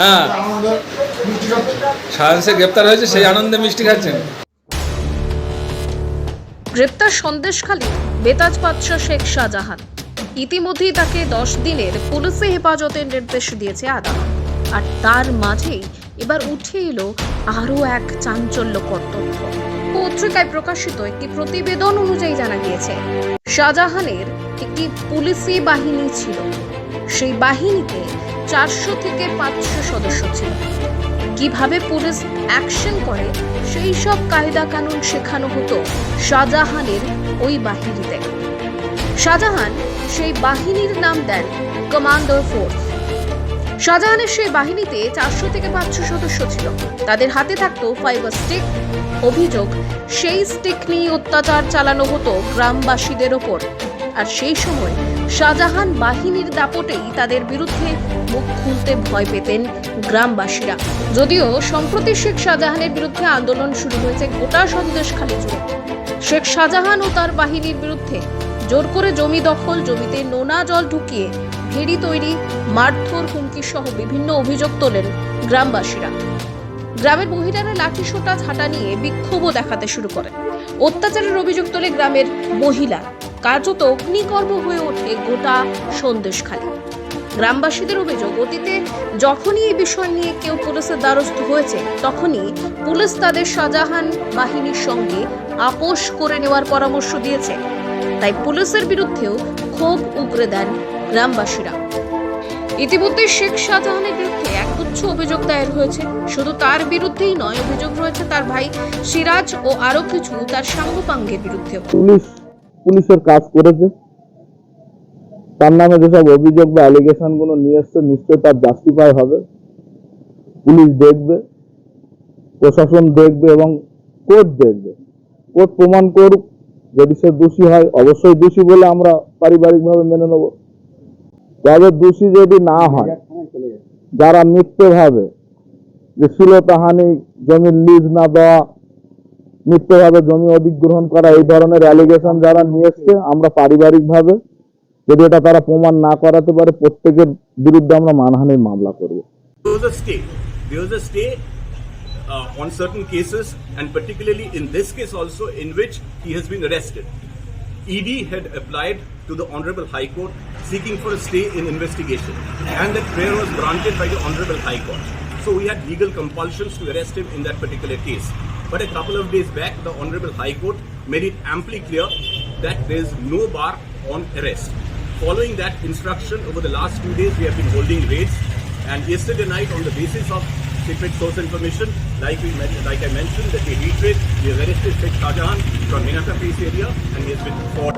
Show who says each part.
Speaker 1: হ্যাঁ। শেখ গ্রেপ্তার হয়েছে সেই আনন্দে মিষ্টি খাচ্ছেন।
Speaker 2: গ্রেপ্তার সন্দেশখালী বেতাজ বাদশাহ শেখ শাহজাহান। ইতিমধ্যেই তাকে দশ দিনের পুলিশি হেফাজতের নির্দেশ দিয়েছে আদালত। আর তার মাঝেই এবার উঠে এলো আরও এক চাঞ্চল্যকর তথ্য। পত্রিকায় প্রকাশিত একটি প্রতিবেদন অনুযায়ী জানা গিয়েছে শাহজাহানের একটি পুলিশি বাহিনী ছিল। সেই বাহিনীতে চারশো থেকে পাঁচশো সদস্য ছিল। কীভাবে পুলিশ অ্যাকশন করে, সেই সব কায়দা কানুন শেখানো হতো শাহজাহানের ওই বাহিনীতে। শাহজাহান সেই বাহিনীর নাম দেন কমান্ডার ফোর্স। শাহজাহানের সেই বাহিনীতে চারশো থেকে পাঁচশো সদস্য ছিল। তাদের হাতে থাকতো ফাইবার স্টিক অভিযোগ, সেই স্টিক নিয়ে অত্যাচার চালানো হতো গ্রামবাসীদের ওপর। আর সেই সময় শাহজাহান বাহিনীর দাপটেই তাদের বিরুদ্ধে মুখ খুলতে ভয় পেতেন গ্রামবাসীরা। যদিও সম্প্রতি শেখ শাহজাহানের বিরুদ্ধে আন্দোলন শুরু হয়েছে গোটা সন্দেশখালী জুড়ে। শেখ শাহজাহান ও তার বাহিনীর বিরুদ্ধে জোর করে জমি দখল, জমিতে নোনা জল ঢুকিয়ে ভেড়ি তৈরি, মারধর হুমকি সহ বিভিন্ন অভিযোগ তোলেন গ্রামবাসীরা। গ্রামের মহিলারা লাঠি সোটা, ঝাঁটা নিয়ে বিক্ষোভও দেখাতে শুরু করে অত্যাচারের অভিযোগ তোলে গ্রামের মহিলা কার্যত অগ্নিকর্ম হয়ে ওঠে গোটা সন্দেশখালী। গ্রামবাসীদের অভিযোগ, অতীতে যখনই এই বিষয় নিয়ে কেউ পুলিশের দ্বারস্থ হয়েছে, তখনই পুলিশ তাদের শাহজাহান বাহিনীর সঙ্গে আপোষ করে নেওয়ার পরামর্শ দিয়েছে। তাই পুলিশের বিরুদ্ধেও ক্ষোভ উগরে দেন গ্রামবাসীরা। ইতিমধ্যে শেখ শাহজাহানের বিরুদ্ধে একগুচ্ছ অভিযোগ দায়ের হয়েছে। শুধু তার বিরুদ্ধেই নয়, অভিযোগ রয়েছে তার ভাই সিরাজ ও আরও কিছু তার সাঙ্গপাঙ্গের বিরুদ্ধেও।
Speaker 3: পুলিশ পুলিশের কাজ করেছে। তার নামে যেসব অভিযোগ বা অ্যালিগেশনগুলো নিয়ে এসছে, নিশ্চয়ই তার জাস্টিফাই হবে। পুলিশ দেখবে, প্রশাসন দেখবে এবং কোর্ট দেখবে। কোর্ট প্রমাণ করুক, যদি সে দোষী হয়, অবশ্যই দোষী বলে আমরা পারিবারিকভাবে মেনে নেব। তবে দোষী যদি না হয়, যারা মিথ্যেভাবে যে শ্লীলতাহানি জমির লিজ না দেওয়া মিথ্যভাবে জমি অধিগ্রহণ করা এই ধরনের অ্যালিগেশন যারা নিয়ে এসছে আমরা পারিবারিকভাবে যদি এটা তারা প্রমাণ না করাতে পারে প্রত্যেকের বিরুদ্ধে আমরা মানহানির মামলা করব
Speaker 4: There was a stay. There was a stay uh, on certain cases, and particularly in this case also, in which he has been arrested. ED had applied to the Honorable High Court seeking for a stay in investigation, and that prayer was granted by the Honorable High Court. So we had legal compulsions to arrest him in that particular case. But a couple of days back, the Honorable High Court made it amply clear that there is no bar on arrest. Following that instruction, over the last two days, we have been holding raids. And yesterday night, on the basis of secret source information, like we like I mentioned, that we reiterate, we have arrested Sheikh Shahjahan from Minaka Peace area, and he has been caught.